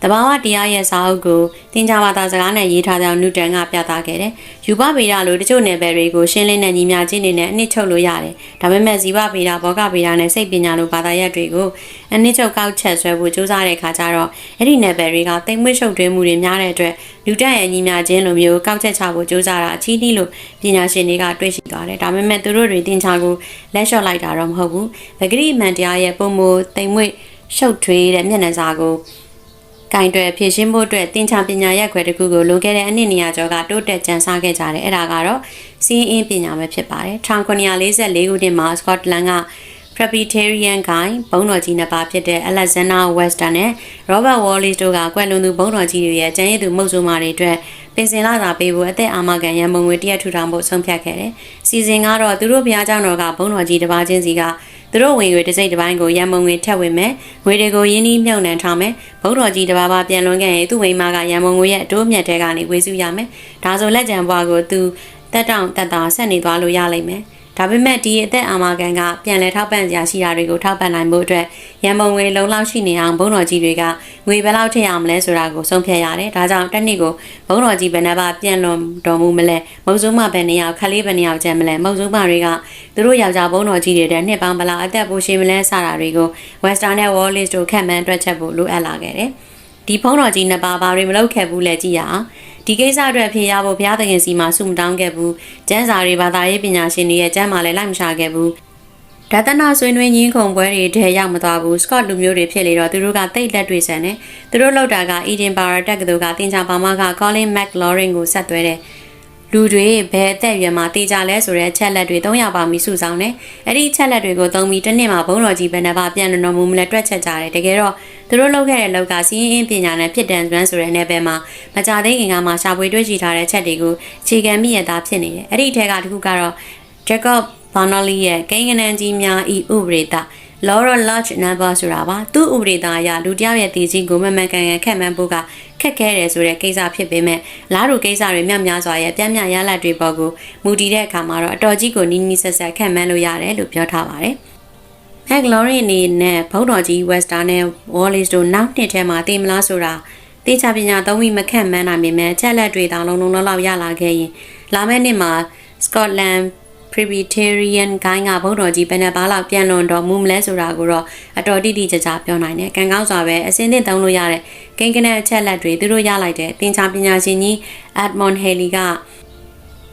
တဘာဝတရားရဲ့စာအုပ်ကိုတင်ကြဘာသာစကားနဲ့ရေးထားတဲ့နျူတန်ကပြသခဲ့တယ်။ယူပဗေဒလိုတချို့နယ်ပယ်တွေကိုရှင်းလင်းတဲ့ညီမျှချင်းတွေနဲ့အနှစ်ချုပ်လို့ရတယ်။ဒါပေမဲ့ဇီဝဗေဒဘောဂဗေဒနဲ့စိတ်ပညာလိုဘာသာရပ်တွေကိုအနှစ်ချုပ်ကောက်ချက်ဆွဲဖို့စူးစမ်းတဲ့အခါကျတော့အဲ့ဒီနယ်ပယ်တွေကတိမ်မွေ့ရှုပ်ထွေးမှုတွေများတဲ့အတွက်လူတက်ရဲ့ညီမျှချင်းလိုမျိုးကောက်ချက်ချဖို့စူးစမ်းတာအချီးနှီးလို့ပညာရှင်တွေကတွေ့ရှိသွားတယ်။ဒါပေမဲ့သူတို့တွေတင်ချကိုလက်လျှော့လိုက်တာတော့မဟုတ်ဘူး။ဗဂရိမန်တရားရဲ့ပုံမတိမ်မွေ့ရှုပ်ထွေးတဲ့မျက်နှာစာကို ကင်တွယ်ဖြည့်ရှင်းဖို့အတွက်တင်ချပညာရက်ခွဲတစ်ခုကိုလွန်ခဲ့တဲ့အနှစ်200ကျော်ကတိုးတက်ကြံစားခဲ့ကြတယ်အဲ့ဒါကတော့စီးအင်းပညာပဲဖြစ်ပါတယ်1944ခုနှစ်မှာစကော့တလန်က Presbyterian guy ဘုန်းတော်ကြီးနှစ်ပါးဖြစ်တဲ့ Alexander Western နဲ့ Robert Wallace တို့ကကွယ်လွန်သူဘုန်းတော်ကြီးတွေရဲ့ကျန်ရည်သူမုတ်ဆိုးမာတွေအတွက်ပင်စင်လာသာပေးဖို့အသက်အာမခံရန်မုံငွေတရက်ထူထောင်ဖို့ဆုံးဖြတ်ခဲ့တယ်။စီစဉ်ကတော့သူတို့ဘုရားကျောင်းတော်ကဘုန်းတော်ကြီးတစ်ပါးချင်းစီက သူတို့ဝင်ငွေတစ်စိတ်တစ်ပိုင်းကိုရန်မုံငွေထက်ဝင်မယ်။ငွေတွေကိုရင်းနှီးမြှုပ်နှံထားမယ်။ဘုန်းတော်ကြီးတစ်ပါးပါပြန်လွန်ခဲ့ရင်သူ့မိန်းမကရန်မုံငွေရဲ့အတိုးမြတ်တဲကနေဝေစုရမယ်။ဒါဆိုလက်ကြံဘွားကိုသူတက်တောင့်တက်တာဆက်နေသွားလို့ရလိမ့်မယ်။ ဒါပေမဲ့ဒီအသက်အာမခံကပြန်လည်ထောက်ပံ့စရာရှိတာတွေကိုထောက်ပံ့နိုင်ဖို့အတွက်ရန်ပုံငွေလုံလောက်ရှိနေအောင်ဘုံတော်ကြီးတွေကငွေဘယ်လောက်ထည့်အောင်မလဲဆိုတာကိုဆုံးဖြတ်ရတယ်။ဒါကြောင့်တစ်နှစ်ကိုဘုံတော်ကြီးဘယ်နှပါပြန်လွန်တော်မူမလဲ။မုံစုံမဘယ်နှယောက်ခလေးဘယ်နှယောက်ကျန်မလဲ။မုံစုံမတွေကသူတို့ယောက်ျားဘုံတော်ကြီးတွေတဲ့နှစ်ပေါင်းဘလောက်အသက်ပိုရှိမလဲစတာတွေကို Western နဲ့ Wallace တို့ခန့်မှန်းတွက်ချက်ဖို့လိုအပ်လာခဲ့တယ်။ဒီဘုံတော်ကြီးနှစ်ပါးဘာတွေမလုပ်ခဲ့ဘူးလဲကြည့်ရအောင်။ ဒီကိစ္စအတွက်ဖြေရဖို့ဘုရားသခင်စီမှာဆုမတောင်းခဲ့ဘူးကျမ်းစာတွေဘာသာရေးပညာရှင်တွေရဲ့ကျမ်းမာလည်းလိုက်မရှာခဲ့ဘူးဒါသနာဆွေးနွေးရင်းခုံပွဲတွေထဲရောက်မသွားဘူးစကော့လူမျိုးတွေဖြစ်လေတော့သူတို့ကတိတ်လက်တွေဆန်တယ်သူတို့လောက်တာက Eden Bar တက်ကတူကတင်ချာပါမက Colin McLaurin ကိုဆက်သွဲတယ်လူတွေဘယ်အသက်အရွယ်မှာတေးကြလဲဆိုတဲ့ချက်လက်တွေ300ပါမီစုဆောင်တယ်။အဲ့ဒီချက်လက်တွေကိုသုံးပြီးတစ်နှစ်မှာဘုံတော်ကြီးဘယ်နှပါပြန်လွန်တော်မူမလဲတွက်ချက်ကြတယ်။တကယ်တော့ သူတို့လုပ်ခဲ့တဲ့လောက်ကစီးရင်အင်းပညာနဲ့ဖြစ်တန်စွမ်းဆိုတဲ့နယ်ပယ်မှာမကြသေးခင်ကမှရှာဖွေတွေ့ရှိထားတဲ့ချက်တွေကိုခြေခံမိရတာဖြစ်နေတယ်။အဲ့ဒီထဲကတစ်ခုကတော့ Jacob Bernoulli ရဲ့ကိန်းဂဏန်းကြီးများဤဥပဒေတာ Laura Large number ဆိုတာပါသူ့ဥပဒေသားအရလူတယောက်ရဲ့တည်ခြင်းကိုမမှန်ကန်ကန်ခက်မှန်းဖို့ကခက်ခဲတယ်ဆိုတဲ့ကိစ္စဖြစ်ပေမဲ့လားတို့ကိစ္စတွေမြတ်များစွာရဲ့ပြင်းပြရလတ်တွေပေါ်ကိုမူတည်တဲ့အခါမှာတော့အတော်ကြီးကိုနီးနီးဆက်ဆက်ခက်မှန်းလို့ရတယ်လို့ပြောထားပါတယ်။ ဟက်ဂလော်ရီအနေနဲ့ဘုံတော်ကြီး Western နဲ့ Wallace တို့နောက်နှစ်ထဲမှာသိမလားဆိုတာတေချာပညာသုံးပြီးမခက်မှန်းနိုင်ပေမဲ့ချက်လက်တွေတောင်လုံးလုံးလောက်လောက်ရလာခဲ့ရင်လာမယ့်နှစ်မှာ Scotland Presbyterian ဂိုင်းကဘုံတော်ကြီးဘယ်နှပါလောက်ပြန်လွန်တော်မူမလဲဆိုတာကိုတော့အတော်တိတိကျကျပြောနိုင်တယ်။ကံကောင်းစွာပဲအစင်းသင့်သုံးလို့ရတဲ့ကိန်းကနက်အချက်လက်တွေသူတို့ရလိုက်တဲ့သင်္ချာပညာရှင်ကြီး Edmond Haley က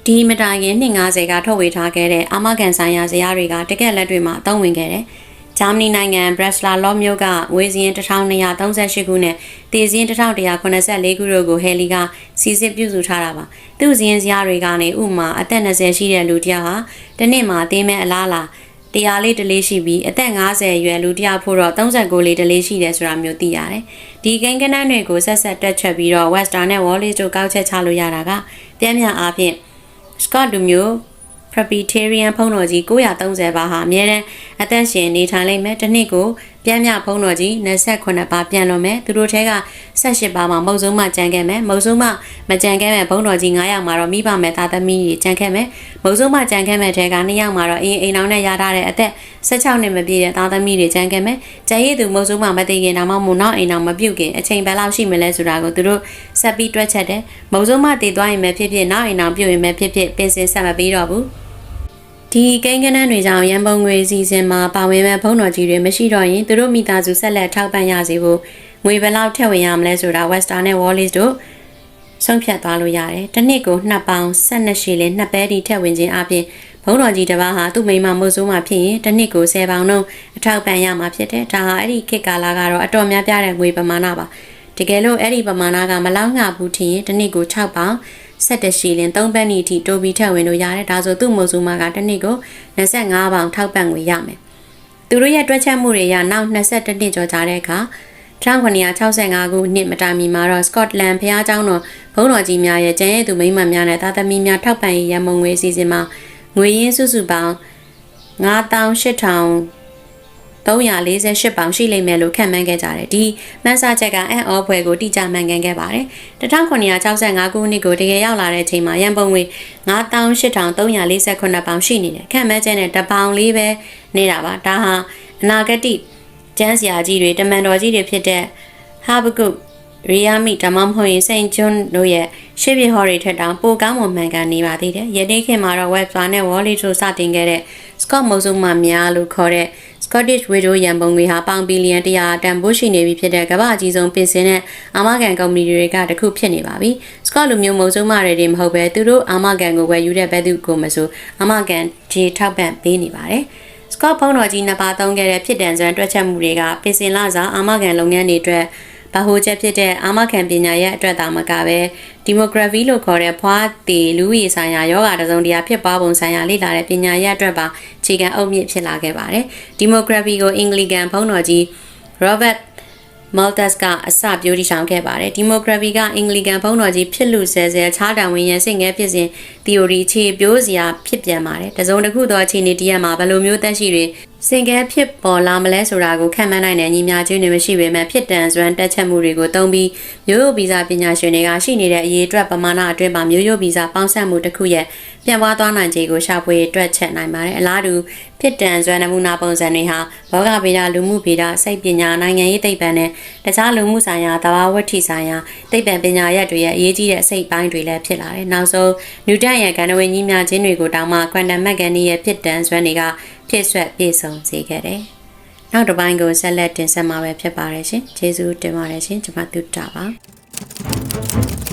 ဒီမတိုင်ခင်250ကထုတ်ဝေထားခဲ့တဲ့အာမခံဆိုင်ရာဇယားတွေကတကက်လက်တွေမှာအသုံးဝင်ခဲ့တယ်။ဂျာမနီနိုင်ငံဘရက်စလာလော့မြို့ကငွေစည်း1238ခုနဲ့တည်စည်း1184ခုတို့ကိုဟယ်လီကစီစစ်ပြုစုထားတာပါသူ့စည်းစရာတွေကနေဥမာအသက်20ရှိတဲ့လူတစ်ယောက်ဟာတစ်နှစ်မှာတင်းမဲ့အလားလားတရားလေးတလေးရှိပြီးအသက်50အရွယ်လူတစ်ယောက်ဖို့တော့39လေးတလေးရှိတယ်ဆိုတာမျိုးသိရတယ်။ဒီကိန်းကနန်းတွေကိုဆက်ဆက်တွက်ချက်ပြီးတော့ Western နဲ့ Wallace တို့ကောက်ချက်ချလို့ရတာကပြန်ပြန်အားဖြင့် Scott လူမျိုး Presbyterian ဖုံးတော်ကြီး930ပါဟာအမြဲတမ်းအသက်ရှင်နေထိုင်လိမ့်မယ်တစ်နှစ်ကို ပြပြမ်းမြဖုံးတော်ကြီး28ပါပြန်လွန်မယ်သူတို့ထဲက18ပါမှာမုတ်ဆုံးမကြံခဲ့မယ်မုတ်ဆုံးမမကြံခဲ့မဲ့ဖုံးတော်ကြီး9ယောက်မှာတော့မိဘမဲ့သားသမီးကြီးကြံခဲ့မယ်မုတ်ဆုံးမကြံခဲ့မဲ့ထဲက2ယောက်မှာတော့အင်းအိမ်အောင်နဲ့ရထားတဲ့အသက်16နှစ်မပြည့်တဲ့သားသမီးတွေကြံခဲ့မယ်ကြံရည်သူမုတ်ဆုံးမမသိခင်ဒါမှမဟုတ်နောက်အိမ်အောင်မပြုတ်ခင်အချိန်ဘယ်လောက်ရှိမလဲဆိုတာကိုသူတို့ဆက်ပြီးတွက်ချက်တယ်မုတ်ဆုံးမတည်သွားရင်ပဲဖြစ်ဖြစ်နောက်အိမ်အောင်ပြုတ်ရင်ပဲဖြစ်ဖြစ်ပင်စင်ဆက်မပြီးတော့ဘူး ဒီကိန်းကနန်းတွေကြောင့်ရန်ပုံငွေစီစဉ်မှာပါဝင်မဲ့ဘုံတော်ကြီးတွေမရှိတော့ရင်သူတို့မိသားစုဆက်လက်ထောက်ပံ့ရစီဖို့ငွေဘယ်လောက်ထည့်ဝင်ရမလဲဆိုတာ Western နဲ့ Wallis တို့ဆုံးဖြတ်သွားလို့ရတယ်။တစ်နှစ်ကို2ပေါင်12ရှည်လေး2ပဲတီထည့်ဝင်ခြင်းအပြင်ဘုံတော်ကြီးတစ်ပါးဟာသူ့မိန်းမမို့ဆိုးမှဖြစ်ရင်တစ်နှစ်ကို10ပေါင်နှုန်းအထောက်ပံ့ရမှာဖြစ်တယ်။ဒါဟာအဲ့ဒီခေတ်ကာလကတော့အတော်များပြားတဲ့ငွေပမာဏပါ။တကယ်လို့အဲ့ဒီပမာဏကမလောက်ငါဘူးထင်ရင်တစ်နှစ်ကို6ပေါင် 17ရှီလင်3ပန်းနီအထိတိုးပြီးထပ်ဝင်လို့ရတယ်ဒါဆိုသူ့မို့ဆိုမာကတစ်နှစ်ကို25ပေါင်ထောက်ပံ့ငွေရမယ်သူတို့ရဲ့တွက်ချက်မှုတွေရနောက်22နှစ်ကျော်ကြာတဲ့အခါ1965ခုနှစ်မတိုင်မီမှာတော့စကော့တလန်ဖျားเจ้าတော်ဘုန်းတော်ကြီးများရဲ့ကျန်ရဲ့သူမိမ့်မှန်များနဲ့သားသမီးများထောက်ပံ့ရေးရမုံငွေအစီအစဉ်မှာငွေရင်းစုစုပေါင်း9800 348ပေါင်ရှိလိမ့်မယ်လို့ခန့်မှန်းခဲ့ကြတယ်။ဒီမှန်းဆချက်ကအန်အောဖွဲကိုတိကျမှန်ကန်ခဲ့ပါတယ်။1965ခုနှစ်ကိုတကယ်ရောက်လာတဲ့အချိန်မှာရန်ပုံငွေ98,348ပေါင်ရှိနေတယ်။ခန့်မှန်းချက်နဲ့တပေါင်လေးပဲနေတာပါ။ဒါဟာအနာဂတ်ကျန်းစရာကြီးတွေတမန်တော်ကြီးတွေဖြစ်တဲ့ဟာဘကုတ်ရီယာမီဓမ္မမဟုတ်ရင်စိန်ကျွန်းတို့ရဲ့ရှေ့ပြဟော်တွေထက်တောင်ပိုကောင်းမွန်မှန်ကန်နေပါသေးတယ်။ယနေ့ခေတ်မှာတော့ web စာနဲ့ wallet တို့စတင်ခဲ့တဲ့ Scott မုံစုံမှများလို့ခေါ်တဲ့ Scottish Widow ရန်ပုံငွေဟာပေါင်ဘီလီယံ100တန်ဖိုးရှိနေပြီဖြစ်တဲ့ကမ္ဘာအကြီးဆုံးပင်စင်တဲ့အာမခံကုမ္ပဏီတွေကတခုဖြစ်နေပါပြီ။ Scott လူမျိုးမုံစုံမတွေတွေမဟုတ်ပဲသူတို့အာမခံကိုဝယ်ယူတဲ့ဘက်သူကိုမဆိုအာမခံခြေထောက်ပံ့ပေးနေပါတယ်။ Scott ဖုန်းတော်ကြီးနှစ်ပါးသုံးခဲ့တဲ့ဖြစ်တန်စွမ်းတွက်ချက်မှုတွေကပင်စင်လာစာအာမခံလုပ်ငန်းတွေအတွက် ဗဟိုချက်ဖြစ်တဲ့အာမခံပညာရဲ့အတွက်သာမကပဲဒီမိုကရေစီလို့ခေါ်တဲ့ဖွားတည်လူဦးရေဆိုင်ရာယောဂတစုံတရာဖြစ်ပွားပုံဆိုင်ရာလေ့လာတဲ့ပညာရဲ့အတွက်ပါခြေခံအုပ်မြင့်ဖြစ်လာခဲ့ပါတယ်ဒီမိုကရေစီကိုအင်္ဂလိကန်ဘုန်းတော်ကြီး Robert Malthus ကအစပြိုးတိဆောင်ခဲ့ပါတယ်ဒီမိုကရေစီကအင်္ဂလိကန်ဘုန်းတော်ကြီးဖြစ်လူဆဲဆဲခြားတံဝင်ရန်စိတ်ငယ်ဖြစ်စဉ် theory ခြေပြိုးစရာဖြစ်ပြန်ပါတယ်တစုံတစ်ခုသောအခြေအနေတရက်မှာဘယ်လိုမျိုးတက်ရှိတွေ စင်ကဲဖြစ်ပေါ်လာမလဲဆိုတာကိုခံမှန်းနိုင်တဲ့ညီမချင်းတွေမရှိပေမဲ့ဖြစ်တန်စွမ်းတက်ချက်မှုတွေကိုသုံးပြီးမျိုးရိုးဗီဇပညာရှင်တွေကရှိနေတဲ့အရေးအတွက်ပမာဏအတွင်းမှာမျိုးရိုးဗီဇပေါင်းစပ်မှုတစ်ခုရဲ့ပြန့်ပွားသွားနိုင်ခြေကိုရှာဖွေတွက်ချက်နိုင်ပါတယ်အလားတူဖြစ်တန်စွမ်းနမူနာပုံစံတွေဟာဘောဂဗေဒလူမှုဗေဒစိတ်ပညာနိုင်ငံရေးသိပ္ပံနဲ့တခြားလူမှုဆိုင်ရာသဘာဝဝတ္ထိဆိုင်ရာသိပ္ပံပညာရပ်တွေရဲ့အရေးကြီးတဲ့အစိတ်ပိုင်းတွေလည်းဖြစ်လာတယ်နောက်ဆုံးနျူတန်ရဲ့ကဏ္ဍဝင်ကြီးများခြင်းတွေကိုတောင်းမှကွမ်တမ်မက်ကန်နီရဲ့ဖြစ်တန်စွမ်းတွေက ဖြည့်ဆွက်ပြည့်စုံစေခဲ့တယ်။နောက်တစ်ပိုင်းကိုဆက်လက်တင်ဆက်မှာပဲဖြစ်ပါရရှင်။ကျေးဇူးတင်ပါတယ်ရှင်။ကျွန်မတုတ္တပါ။